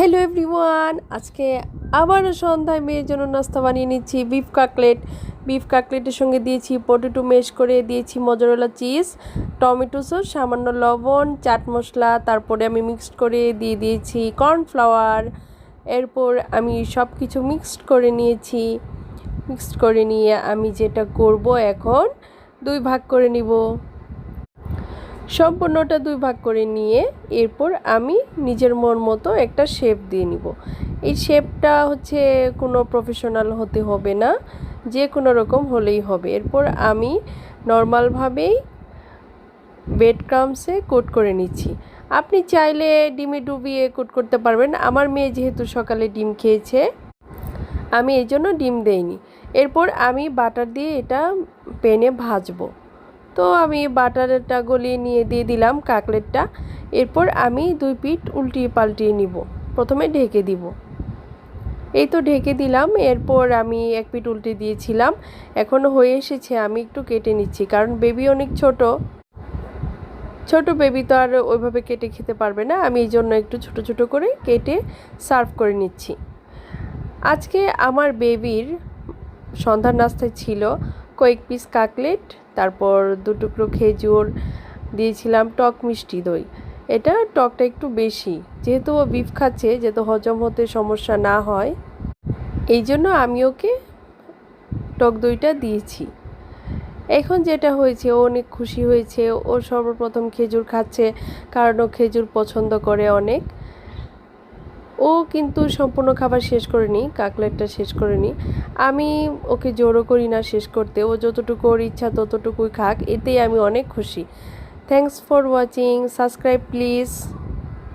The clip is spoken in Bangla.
হ্যালো এভরিওয়ান, আজকে আবারও সন্ধ্যায় মেয়ের জন্য নাস্তা বানিয়ে নিচ্ছি বিফ কাকলেট। বিফ কাকলেটের সঙ্গে দিয়েছি পটেটো মেশ করে, দিয়েছি মজরেলা চিজ, টমেটো সস, সামান্য লবণ, চাট মশলা, তারপরে আমি মিক্সড করে দিয়ে দিয়েছি কর্নফ্লাওয়ার। এরপর আমি সব কিছু মিক্সড করে নিয়েছি। মিক্সড করে নিয়ে আমি যেটা করব এখন, দুই ভাগ করে নিব। সম্পূর্ণটা দুই ভাগ করে নিয়ে এরপর আমি নিজের মন মতো একটা শেপ দিয়ে নিব। এই শেপটা হচ্ছে কোনো প্রফেশনাল হতে হবে না, যে কোনো রকম হলেই হবে। এরপর আমি নর্মালভাবেই বেড ক্রামসে কোট করে নিচ্ছি। আপনি চাইলে ডিমে ডুবিয়ে কোট করতে পারবেন। আমার মেয়ে যেহেতু সকালে ডিম খেয়েছে, আমি এই জন্য ডিম দেইনি। এরপর আমি বাটার দিয়ে এটা পেনে ভাজবো। তো আমি বাটারটা গলিয়ে নিয়ে দিয়ে দিলাম কাকলেটটা। এরপর আমি দুই পিঠ উল্টিয়ে পাল্টিয়ে নিব। প্রথমে ঢেকে দিব। এই তো ঢেকে দিলাম, এরপর আমি এক পিঠ উল্টে দিয়েছিলাম। এখন হয়ে এসেছে, আমি একটু কেটে নিচ্ছি, কারণ বেবি অনেক ছোট। ছোট বেবি তো আর ওইভাবে কেটে খেতে পারবে না, আমি এই জন্য একটু ছোট ছোট করে কেটে সার্ভ করে নিচ্ছি। আজকে আমার বেবির সন্ধ্যার নাস্তায় ছিল কয়েক পিস কাকলেট তারপর দু টুকরো খেজুর দিয়েছিলাম টক মিষ্টি দই। এটা টকটা একটু বেশি, যেহেতু ও বিফ খাচ্ছে, যেহেতু হজম হতে সমস্যা না হয়। এই জন্য আমি ওকে টক দইটা দিয়েছি। এখন যেটা হয়েছে, ও অনেক খুশি হয়েছে, ও সর্বপ্রথম খেজুর খাচ্ছে, কারণ ও খেজুর পছন্দ করে অনেক। ও কিন্তু সম্পূর্ণ খাবার শেষ করেনি, কাকলেটটা শেষ করেনি। আমি ওকে জোরও করি না শেষ করতে, ও যতটুকু ওর ইচ্ছা ততটুকুই খাক, এতেই আমি অনেক খুশি। Thanks for watching subscribe please